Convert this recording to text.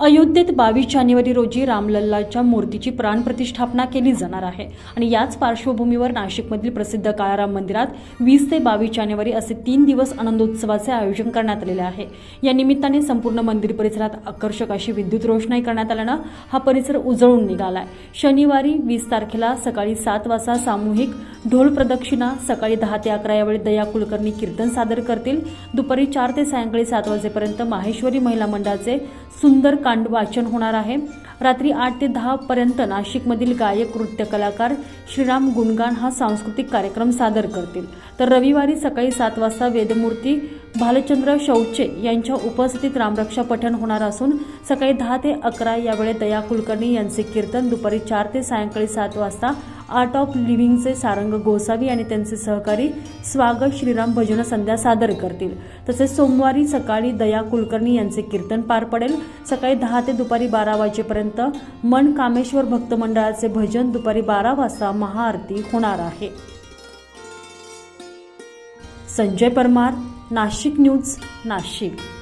अयोध्येत बावीस जानेवारी रोजी रामलल्लाच्या मूर्तीची प्राणप्रतिष्ठापना केली जाणार आहे. आणि याच पार्श्वभूमीवर नाशिकमधील प्रसिद्ध काळाराम मंदिरात वीस ते बावीस जानेवारी असे तीन दिवस आनंदोत्सवाचे आयोजन करण्यात आलेले आहे. या निमित्ताने संपूर्ण मंदिर परिसरात आकर्षक अशी विद्युत रोषणाई करण्यात आल्यानं हा परिसर उजळून निघालाय. शनिवारी वीस तारखेला सकाळी सात वाजता सामूहिक ढोल प्रदक्षिणा सकाळी दहा ते अकरा यावेळी दया कुलकर्णी कीर्तन सादर करतील. दुपारी चार ते सायंकाळी सात वाजेपर्यंत माहेश्वरी महिला मंडळाचे सुंदर कांड वाचन होणार आहे. रात्री आठ ते दहा पर्यंत नाशिकमधील गायक नृत्य कलाकार श्रीराम गुणगान हा सांस्कृतिक कार्यक्रम सादर करतील. तर रविवारी सकाळी सात वाजता वेदमूर्ती भालचंद्र शौचे यांच्या उपस्थितीत रामरक्षा पठण होणार असून सकाळी दहा ते अकरा या दया कुलकर्णी यांचे कीर्तन दुपारी चार ते सायंकाळी सात वाजता आर्ट ऑफ लिव्हिंगचे सारंग गोसावी आणि त्यांचे सहकारी स्वागत श्रीराम भजन संध्या सादर करतील. तसेच सोमवारी सकाळी दया कुलकर्णी यांचे कीर्तन पार पडेल. सकाळी दहा ते दुपारी बारा वाजेपर्यंत मन कामेश्वर भक्त मंडळाचे भजन दुपारी बारा वाजता महाआरती होणार आहे. संजय परमार नाशिक न्यूज नाशिक.